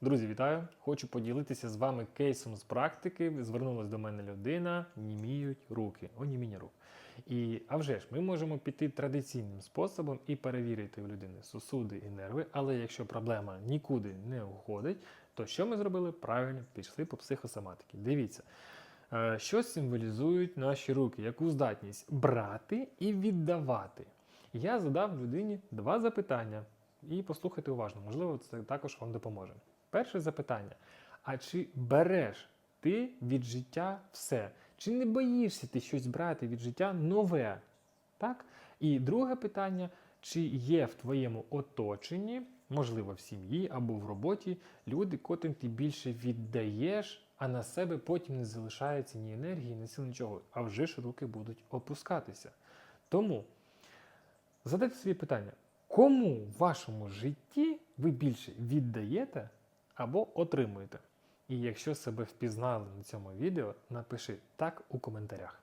Друзі, вітаю! Хочу поділитися з вами кейсом з практики. Звернулась до мене людина, німіють руки, оніміння рук. І, а вже ж, ми можемо піти традиційним способом і перевірити у людини сусуди і нерви, але якщо проблема нікуди не уходить, то що ми зробили? Правильно пішли по психосоматиці. Дивіться, е, що символізують наші руки, яку здатність брати і віддавати. Я задав людині два запитання. І послухайте уважно, можливо, це також вам допоможе. Перше запитання: а чи береш ти від життя все? Чи не боїшся ти щось брати від життя нове? Так? І друге питання: чи є в твоєму оточенні, можливо, в сім'ї або в роботі, люди, котрим ти більше віддаєш, а на себе потім не залишається ні енергії, ні сил, нічого, а вже ж руки будуть опускатися. Тому задайте собі питання, кому в вашому житті ви більше віддаєте або отримуєте? І якщо себе впізнали на цьому відео, напиши так у коментарях.